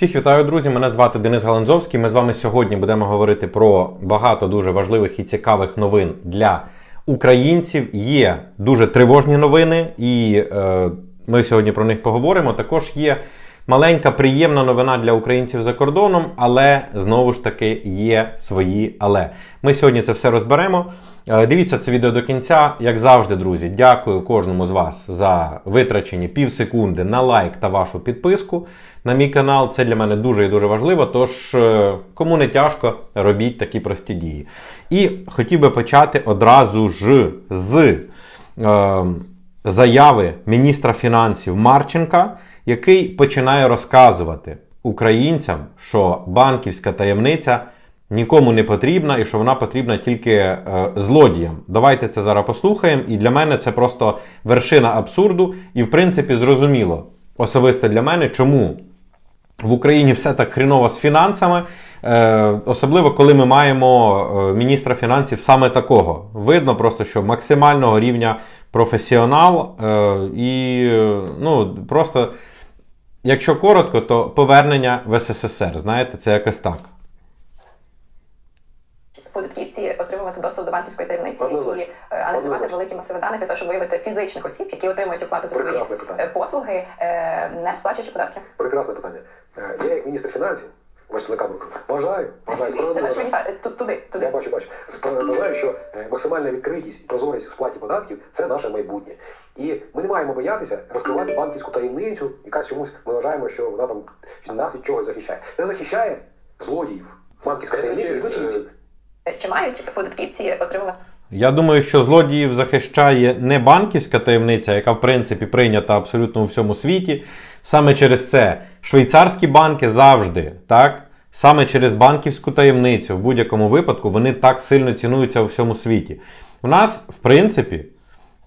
Всіх вітаю, друзі! Мене звати Денис Галанзовський. Ми з вами сьогодні будемо говорити про багато дуже важливих і цікавих новин для українців. Є дуже тривожні новини, і е, ми сьогодні про них поговоримо. Також є маленька приємна новина для українців за кордоном, але знову ж таки є свої але. Ми сьогодні це все розберемо. Е, Дивіться це відео до кінця. Як завжди, друзі, дякую кожному з вас за витрачені пів секунди на лайк та вашу підписку на мій канал. Це для мене дуже і дуже важливо. Тож, е, кому не тяжко, робіть такі прості дії. І хотів би почати одразу ж з е, заяви міністра фінансів Марченка, який починає розказувати українцям, що банківська таємниця нікому не потрібна і що вона потрібна тільки е, злодіям. Давайте це зараз послухаємо. І для мене це просто вершина абсурду. І, в принципі, зрозуміло особисто для мене, чому в Україні все так хріново з фінансами. Е, особливо, коли ми маємо е, міністра фінансів саме такого. Видно просто, що максимального рівня професіонал е, і ну, просто, якщо коротко, то повернення в СССР. Знаєте, це якось так. Податківці отримувати доступ до банківської таємниці Однозначно. і е, аналізувати Однозначно. великі масиви даних для того, щоб виявити фізичних осіб, які отримують оплати за свої питання. е, послуги, е, не сплачуючи податки. Прекрасне питання. Я як міністр фінансів, бачите на камеру, бажаю, бажаю Це справедливо. наш мені е, туди, туди. Я бачу, бачу. Вважаю, що максимальна відкритість і прозорість у сплаті податків це наше майбутнє. І ми не маємо боятися розкривати банківську таємницю, яка чомусь ми вважаємо, що вона там нас від чогось захищає. Це захищає злодіїв. Банківська таємниця від злочинців. Чи мають податківці отримувати Я думаю, що злодіїв захищає не банківська таємниця, яка в принципі прийнята абсолютно у всьому світі. Саме через це швейцарські банки завжди, так, саме через банківську таємницю, в будь-якому випадку, вони так сильно цінуються у всьому світі. У нас, в принципі,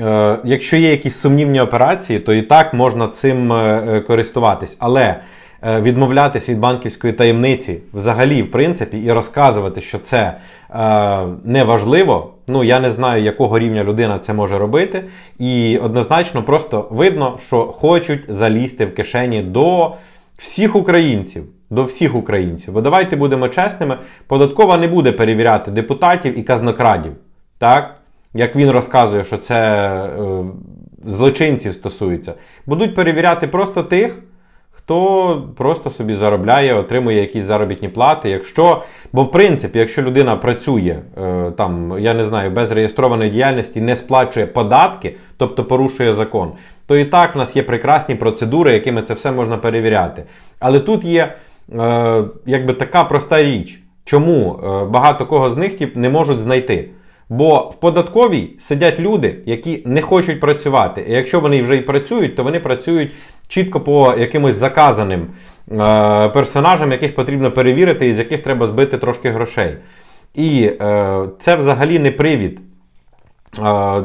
Е, Якщо є якісь сумнівні операції, то і так можна цим е, е, користуватись. Але е, відмовлятись від банківської таємниці взагалі, в принципі, і розказувати, що це е, не. Ну, я не знаю, якого рівня людина це може робити. І однозначно просто видно, що хочуть залізти в кишені до всіх українців. До всіх українців. Бо давайте будемо чесними, податкова не буде перевіряти депутатів і казнокрадів. Так? як він розказує, що це е, злочинців стосується, будуть перевіряти просто тих, хто просто собі заробляє, отримує якісь заробітні плати. Якщо, бо в принципі, якщо людина працює е, там, я не знаю, без реєстрованої діяльності, не сплачує податки, тобто порушує закон, то і так в нас є прекрасні процедури, якими це все можна перевіряти. Але тут є е, якби така проста річ, чому е, багато кого з них не можуть знайти. Бо в податковій сидять люди, які не хочуть працювати. І якщо вони вже і працюють, то вони працюють чітко по якимось заказаним е, персонажам, яких потрібно перевірити і з яких треба збити трошки грошей. І е, це взагалі не привід е,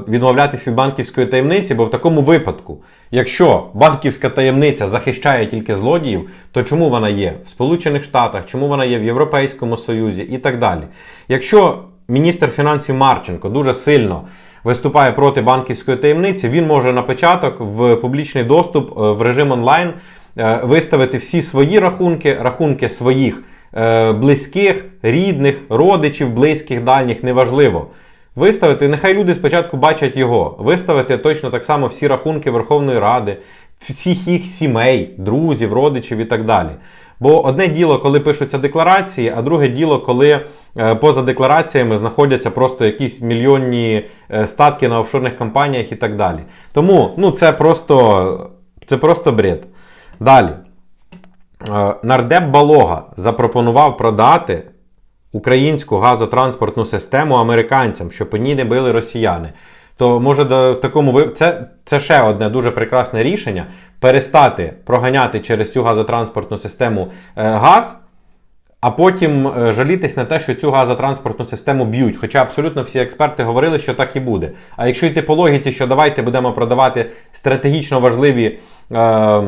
відмовлятися від банківської таємниці, бо в такому випадку, якщо банківська таємниця захищає тільки злодіїв, то чому вона є в Сполучених Штатах, чому вона є в Європейському Союзі і так далі. Якщо міністр фінансів Марченко дуже сильно виступає проти банківської таємниці, він може на початок в публічний доступ е, в режим онлайн е, виставити всі свої рахунки, рахунки своїх е, близьких, рідних, родичів, близьких, дальніх, неважливо. Виставити, нехай люди спочатку бачать його. Виставити точно так само всі рахунки Верховної Ради, всіх їх сімей, друзів, родичів і так далі. Бо одне діло, коли пишуться декларації, а друге діло, коли е, поза деклараціями знаходяться просто якісь мільйонні е, статки на офшорних компаніях і так далі. Тому ну, це просто, це просто бред. Далі. Е, Нардеп Балога запропонував продати українську газотранспортну систему американцям, щоб по ній не били росіяни. То може в такому ви- це, це ще одне дуже прекрасне рішення перестати проганяти через цю газотранспортну систему е, газ, а потім е, жалітись на те, що цю газотранспортну систему б'ють. Хоча абсолютно всі експерти говорили, що так і буде. А якщо йти по логіці, що давайте будемо продавати стратегічно важливі е,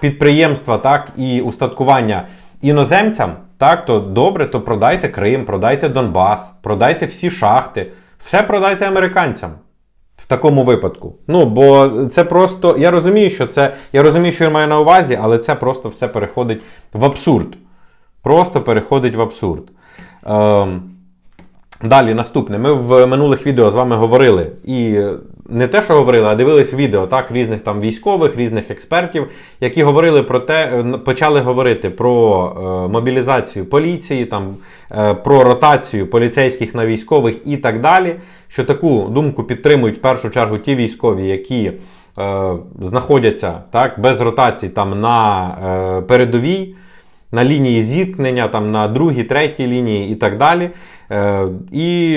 підприємства, так і устаткування іноземцям, так то добре, то продайте Крим, продайте Донбас, продайте всі шахти, все продайте американцям. Такому випадку. Ну, бо це просто. Я розумію, що це. Я розумію, що я маю на увазі, але це просто все переходить в абсурд. Просто переходить в абсурд. Ем, Далі, наступне. Ми в минулих відео з вами говорили. І не те, що говорили, а дивились відео так, різних там військових, різних експертів, які говорили про те, е, почали говорити про е, мобілізацію поліції, там, е, про ротацію поліцейських на військових і так далі. Що таку думку підтримують в першу чергу ті військові, які е, знаходяться так, без ротацій там, на е, передовій на лінії зіткнення, там на другій, третій лінії і так далі. Е, і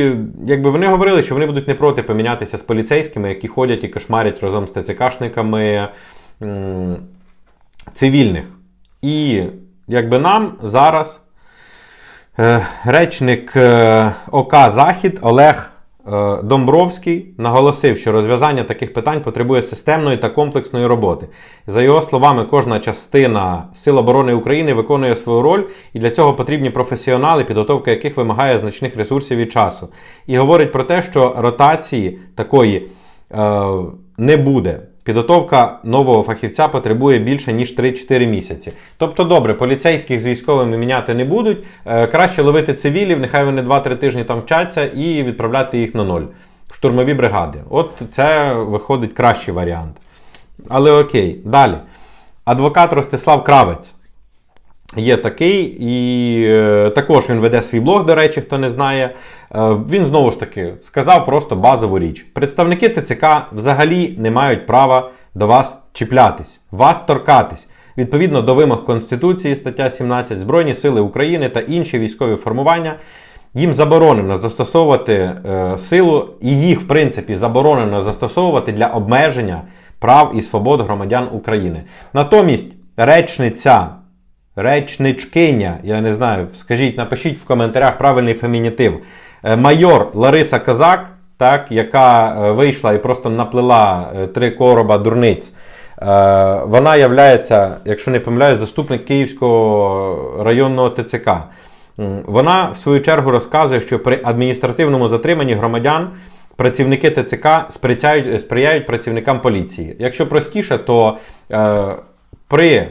якби вони говорили, що вони будуть не проти помінятися з поліцейськими, які ходять і кошмарять разом з ТЦКшниками м, цивільних. І якби нам зараз е, речник е, ОК Захід Олег е, Домбровський наголосив, що розв'язання таких питань потребує системної та комплексної роботи. За його словами, кожна частина Сил оборони України виконує свою роль, і для цього потрібні професіонали, підготовка яких вимагає значних ресурсів і часу. І говорить про те, що ротації такої е, не буде. Підготовка нового фахівця потребує більше ніж 3-4 місяці. Тобто, добре, поліцейських з військовими міняти не будуть. Е, краще ловити цивілів, нехай вони 2-3 тижні там вчаться і відправляти їх на ноль в штурмові бригади. От це виходить кращий варіант. Але окей, далі. Адвокат Ростислав Кравець. Є такий, і е, також він веде свій блог, до речі, хто не знає. Е, він знову ж таки сказав просто базову річ. Представники ТЦК взагалі не мають права до вас чіплятись, вас торкатись. Відповідно до вимог Конституції, стаття 17, Збройні Сили України та інші військові формування. Їм заборонено застосовувати е, силу, і їх, в принципі, заборонено застосовувати для обмеження прав і свобод громадян України. Натомість речниця речничкиня, я не знаю, скажіть, напишіть в коментарях правильний фемінітив. Е, Майор Лариса Козак, так, яка е, вийшла і просто наплела е, три короба дурниць. Вона являється, якщо не помиляюсь, заступник Київського районного ТЦК. Вона в свою чергу розказує, що при адміністративному затриманні громадян працівники ТЦК сприяють працівникам поліції. Якщо простіше, то е, при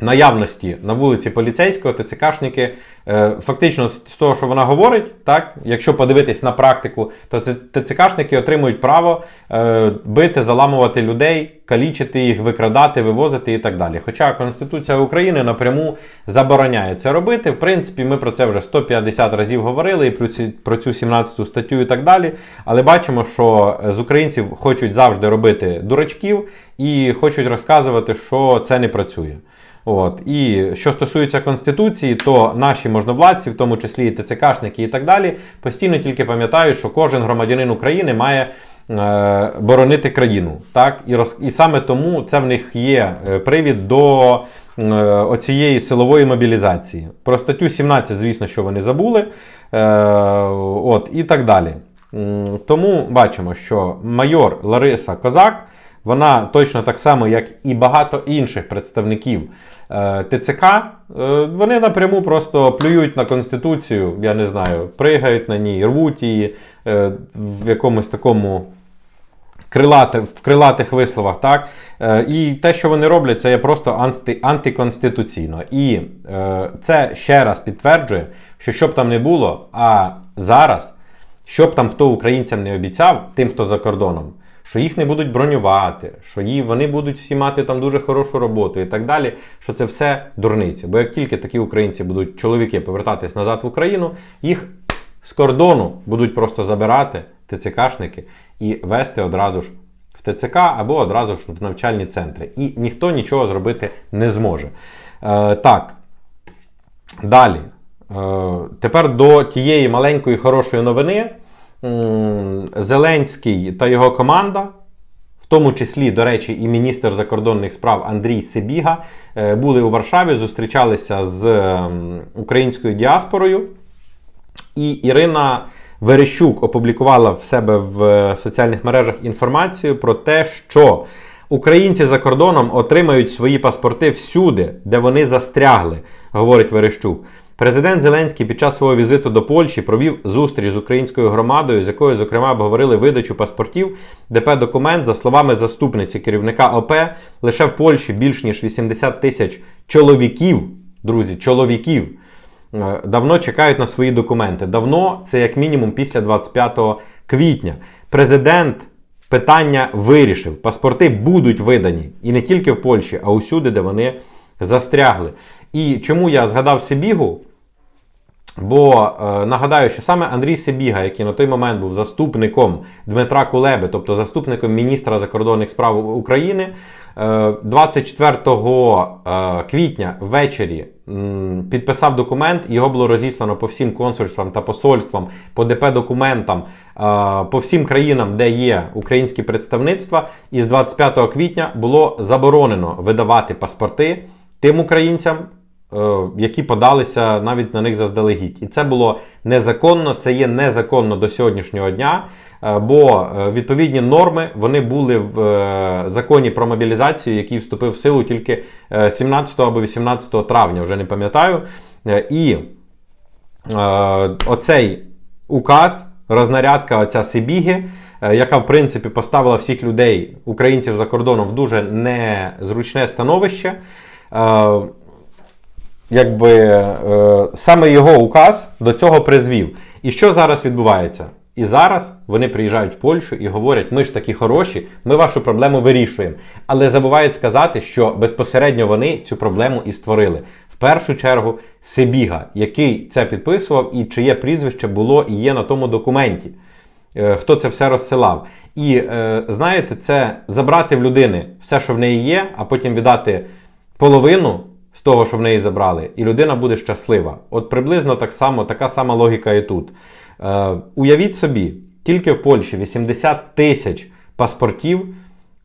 наявності на вулиці поліцейського ТЦКшники е, фактично з того, що вона говорить, так, якщо подивитись на практику, то ТЦКшники отримують право е, бити, заламувати людей, калічити їх, викрадати, вивозити і так далі. Хоча Конституція України напряму забороняє це робити. В принципі, ми про це вже 150 разів говорили і про, ці, про цю 17 статтю і так далі. Але бачимо, що з українців хочуть завжди робити дурачків і хочуть розказувати, що це не працює. От. І що стосується Конституції, то наші можновладці, в тому числі і ТЦКшники і так далі, постійно тільки пам'ятають, що кожен громадянин України має е, боронити країну. Так? І, роз, і саме тому це в них є е, привід до е, оцієї силової мобілізації. Про статтю 17, звісно, що вони забули. От, і так далі. Тому бачимо, що майор Лариса Козак. Вона точно так само, як і багато інших представників е, ТЦК, е, вони напряму просто плюють на Конституцію, я не знаю, пригають на ній, рвуть її е, в якомусь такому крилати, в крилатих висловах. Так? Е, і те, що вони роблять, це є просто анти, антиконституційно. І е, це ще раз підтверджує, що що б там не було, а зараз, що б там хто українцям не обіцяв, тим, хто за кордоном, що їх не будуть бронювати, що їх, вони будуть всі мати там дуже хорошу роботу і так далі, що це все дурниці. Бо як тільки такі українці будуть чоловіки повертатись назад в Україну, їх з кордону будуть просто забирати ТЦКшники і вести одразу ж в ТЦК або одразу ж в навчальні центри. І ніхто нічого зробити не зможе. Е, так. Далі. Е, тепер до тієї маленької хорошої новини. Зеленський та його команда, в тому числі, до речі, і міністр закордонних справ Андрій Сибіга, е, були у Варшаві, зустрічалися з українською діаспорою. І Ірина Верещук опублікувала в себе в е, соціальних мережах інформацію про те, що українці за кордоном отримають свої паспорти всюди, де вони застрягли, говорить Верещук. Президент Зеленський під час свого візиту до Польщі провів зустріч з українською громадою, з якою, зокрема, обговорили видачу паспортів. ДП документ, за словами заступниці керівника ОП, лише в Польщі більш ніж 80 тисяч чоловіків, друзі, чоловіків е, давно чекають на свої документи. Давно це як мінімум після 25 квітня. Президент питання вирішив. Паспорти будуть видані і не тільки в Польщі, а усюди, де вони застрягли. І чому я згадав Сибігу? Бо е, нагадаю, що саме Андрій Сибіга, який на той момент був заступником Дмитра Кулеби, тобто заступником міністра закордонних справ України, е, 24 е, квітня ввечері підписав документ, його було розіслано по всім консульствам та посольствам, по ДП документам, е, по всім країнам, де є українські представництва. І з 25 квітня було заборонено видавати паспорти тим українцям, е, які подалися навіть на них заздалегідь. І це було незаконно, це є незаконно до сьогоднішнього дня, е, бо е, відповідні норми вони були в е, законі про мобілізацію, який вступив в силу тільки е, 17 або 18 травня, вже не пам'ятаю. Е, І е, оцей указ, рознарядка оця Сибіги, е, яка в принципі поставила всіх людей, українців за кордоном, в дуже незручне становище. Якби е, саме його указ до цього призвів. І що зараз відбувається? І зараз вони приїжджають в Польщу і говорять: ми ж такі хороші, ми вашу проблему вирішуємо. Але забувають сказати, що безпосередньо вони цю проблему і створили. В першу чергу Сибіга, який це підписував, і чиє прізвище було і є на тому документі. Е, Хто це все розсилав. І е, знаєте, це забрати в людини все, що в неї є, а потім віддати половину з того, що в неї забрали, і людина буде щаслива. От приблизно так само, така сама логіка і тут. Е, уявіть собі, тільки в Польщі 80 тисяч паспортів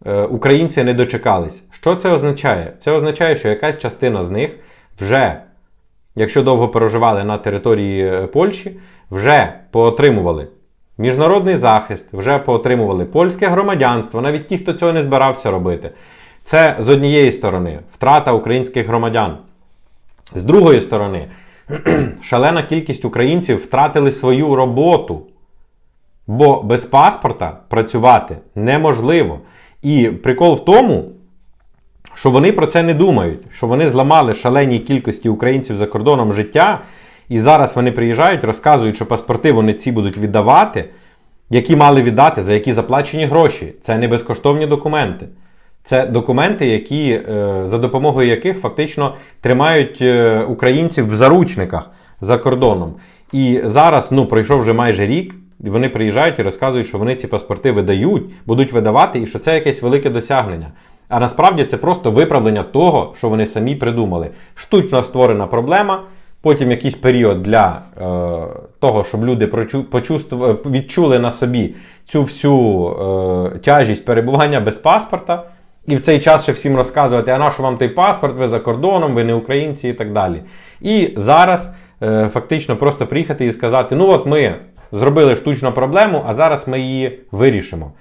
е, українці не дочекались. Що це означає? Це означає, що якась частина з них вже, якщо довго проживали на території е, Польщі, вже поотримували міжнародний захист, вже поотримували польське громадянство, навіть ті, хто цього не збирався робити. Це з однієї сторони втрата українських громадян. З другої сторони, шалена кількість українців втратили свою роботу. Бо без паспорта працювати неможливо. І прикол в тому, що вони про це не думають, що вони зламали шаленій кількості українців за кордоном життя, і зараз вони приїжджають, розказують, що паспорти вони ці будуть віддавати, які мали віддати, за які заплачені гроші. Це не безкоштовні документи. Це документи, які, е, за допомогою яких фактично тримають е, українців в заручниках за кордоном. І зараз, ну, пройшов вже майже рік, вони приїжджають і розказують, що вони ці паспорти видають, будуть видавати, і що це якесь велике досягнення. А насправді це просто виправлення того, що вони самі придумали. Штучно створена проблема, потім якийсь період для е, того, щоб люди прочу, відчули на собі цю всю е, тяжість перебування без паспорта. І в цей час ще всім розказувати, а на що вам той паспорт, ви за кордоном, ви не українці і так далі. І зараз е, фактично просто приїхати і сказати: ну от ми зробили штучну проблему, а зараз ми її вирішимо.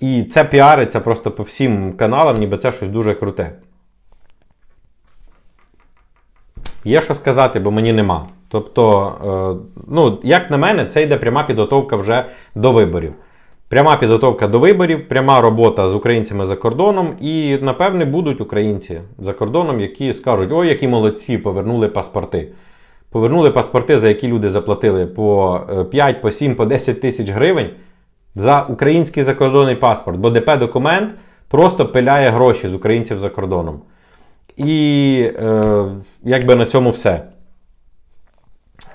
І це піариться просто по всім каналам, ніби це щось дуже круте. Є що сказати, бо мені нема. Тобто, е, ну, як на мене, це йде пряма підготовка вже до виборів. Пряма підготовка до виборів, пряма робота з українцями за кордоном, і, напевне, будуть українці за кордоном, які скажуть: ой, які молодці, повернули паспорти. Повернули паспорти, за які люди заплатили по е, 5, по 7, по 10 тисяч гривень за український закордонний паспорт, бо ДП документ просто пиляє гроші з українців за кордоном. І е, якби на цьому все.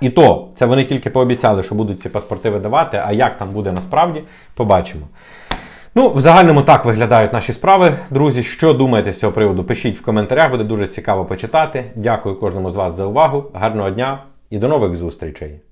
І то, це вони тільки пообіцяли, що будуть ці паспорти видавати, а як там буде насправді, побачимо. Ну, в загальному так виглядають наші справи. Друзі, що думаєте з цього приводу? Пишіть в коментарях, буде дуже цікаво почитати. Дякую кожному з вас за увагу. Гарного дня і до нових зустрічей!